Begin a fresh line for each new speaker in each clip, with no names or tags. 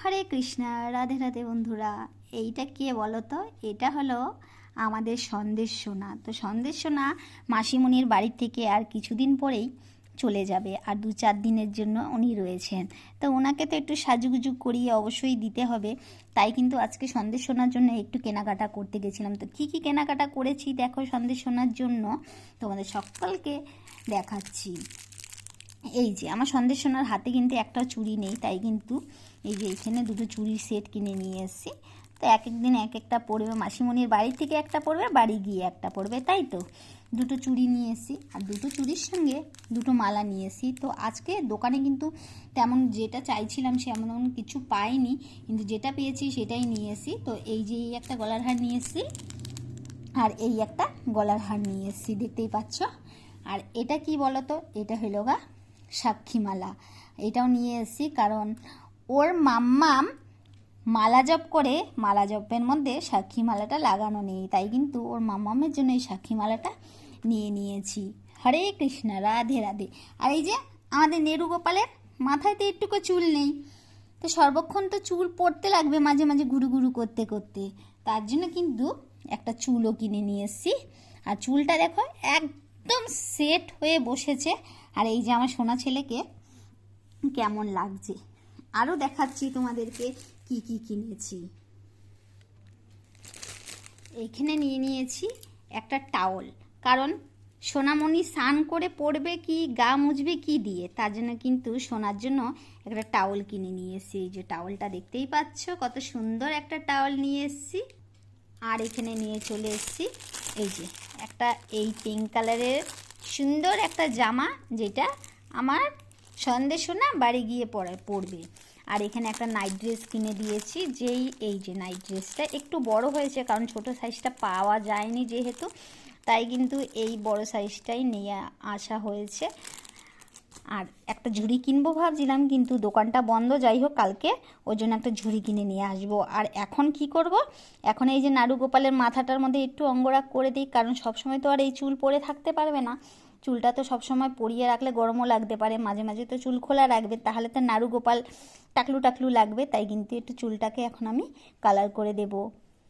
হরে কৃষ্ণা, রাধে রাধে বন্ধুরা। এইটা কে বলো তো এটা হলো আমাদের সন্দেশ সোনা। তো সন্দেশ সোনা মাসিমণির বাড়ির থেকে আর কিছুদিন পরেই চলে যাবে আর দু চার দিনের জন্য উনি রয়েছেন। তো ওনাকে তো একটু সাজুগুজু করিয়ে অবশ্যই দিতে হবে। তাই কিন্তু আজকে সন্দেশ শোনার জন্য একটু কেনাকাটা করতে গেছিলাম। তো কী কী কেনাকাটা করেছি দেখো সন্দেশ শোনার জন্য তোমাদের সকলকে দেখাচ্ছি। এই যে, আমার সন্দেশ সোনার হাতে কিন্তু একটাও চুড়ি নেই, তাই কিন্তু এই যে এখানে দুটো চুড়ির সেট কিনে নিয়ে এসেছি। তো এক এক দিন এক একটা পড়বে মাসিমণির বাড়ি থেকে একটা পড়বে বাড়ি গিয়ে একটা পড়বে তাই তো? দুটো চুড়ি নিয়ে এসেছি, আর দুটো চুড়ির সঙ্গে দুটো মালা নিয়ে এসেছি। তো আজকে দোকানে কিন্তু তেমন যেটা চাইছিলাম সে এমন কিছু পাইনি, কিন্তু যেটা পেয়েছি সেটাই নিয়ে এসেছি। তো এই যে এই একটা গলার হার নিয়ে এসেছি, আর এই একটা গলার হার নিয়ে এসেছি, দেখতেই পাচ্ছ। আর এটা কি বলো তো এটা হলো গা সাক্ষীমালা। এটাও নিয়ে এসেছি কারণ ওর মাম্মাম মালা জপ করে, মালা জপের মধ্যে সাক্ষী মালাটা লাগানো নেই। তাই কিন্তু ওর মাম্মামের জন্য এই সাক্ষী মালাটা নিয়ে নিয়েছি। হরে কৃষ্ণ, রাধে রাধে। আর এই যে আমাদের নেরু গোপালের মাথায় তো একটুকু চুল নেই, তো সর্বক্ষণ তো চুল পড়তে লাগবে মাঝে মাঝে ঘুরু ঘুরু করতে করতে। তার জন্য কিন্তু একটা চুলও কিনে নিয়ে এসেছি। আর চুলটা দেখো, একদম সেট হয়ে বসেছে। আর এই যে আমার সোনা ছেলেকে কেমন লাগছে? আরও দেখাচ্ছি তোমাদেরকে কি কি কিনেছি। এইখানে নিয়ে নিয়েছি একটা টাওয়াল কারণ সোনামণি স্নান করে পড়বে কি, গা মুছবে কি দিয়ে, তার জন্য কিন্তু সোনার জন্য একটা টাওয়াল কিনে নিয়ে এসেছি। এই যে টাওয়ালটা দেখতেই পাচ্ছ, কত সুন্দর একটা টাওয়াল নিয়ে এসেছি। আর এখানে নিয়ে চলে এসেছি, এই যে একটা এই পিঙ্ক কালারের সুন্দর একটা জামা যেটা আমার সন্দেশ সোনা বাড়ি গিয়ে পরে পরবে। আর এখানে একটা নাইট ড্রেস কিনে দিয়েছি, যেই, এই যে নাইট ড্রেসটা একটু বড় হয়েছে, কারণ ছোট সাইজটা পাওয়া যায়নি যেহেতু, তাই কিন্তু এই বড় সাইজটাই নিয়ে আসা হয়েছে। আর একটা ঝুড়ি কিনবো ভাবছিলাম, কিন্তু দোকানটা বন্ধ, যাই হোক কালকে। ওই জন্য একটা ঝুড়ি কিনে নিয়ে আসব। আর এখন কি করব? এখন এই যে নাড়ু গোপালের মাথাটার মধ্যে একটু অঙ্গরাগ করে দিই, কারণ সবসময় তো আর এই চুল পরে থাকতে পারবে না। চুলটা তো সবসময় পরিয়ে রাখলে গরমও লাগতে পারে। মাঝে মাঝে তো চুল খোলা রাখবে, তাহলে তো নাড়ু গোপাল টাকলু টাকলু লাগবে। তাই কিন্তু একটু চুলটাকে এখন আমি কালার করে দেব,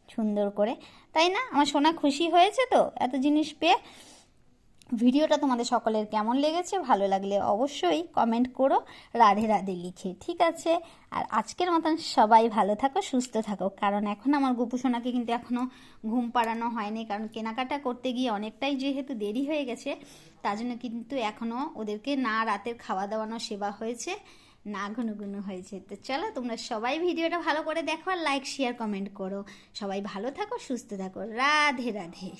সুন্দর করে। তাই না? আমার সোনা খুশি হয়েছে তো? এত জিনিস পেয়ে ভিডিওটা তোমাদের সকলের কেমন লেগেছে, ভালো লাগলে অবশ্যই কমেন্ট করো, রাধে রাধে লিখে, ঠিক আছে? আর আজকের মতন সবাই ভালো থাকো, সুস্থ থাকো। কারণ এখন আমার গোপুসোনাকে কিন্তু এখনও ঘুম পাড়ানো হয়নি, কারণ কেনাকাটা করতে গিয়ে অনেকটাই যেহেতু দেরি হয়ে গেছে, তার জন্য কিন্তু এখনও ওদেরকে না রাতের খাওয়া দাওয়ানো সেবা হয়েছে, না ঘুনু ঘুনু হয়েছে। তো চলো, তোমরা সবাই ভিডিওটা ভালো করে দেখো আর লাইক শেয়ার কমেন্ট করো। সবাই ভালো থাকো, সুস্থ থাকো। রাধে রাধে।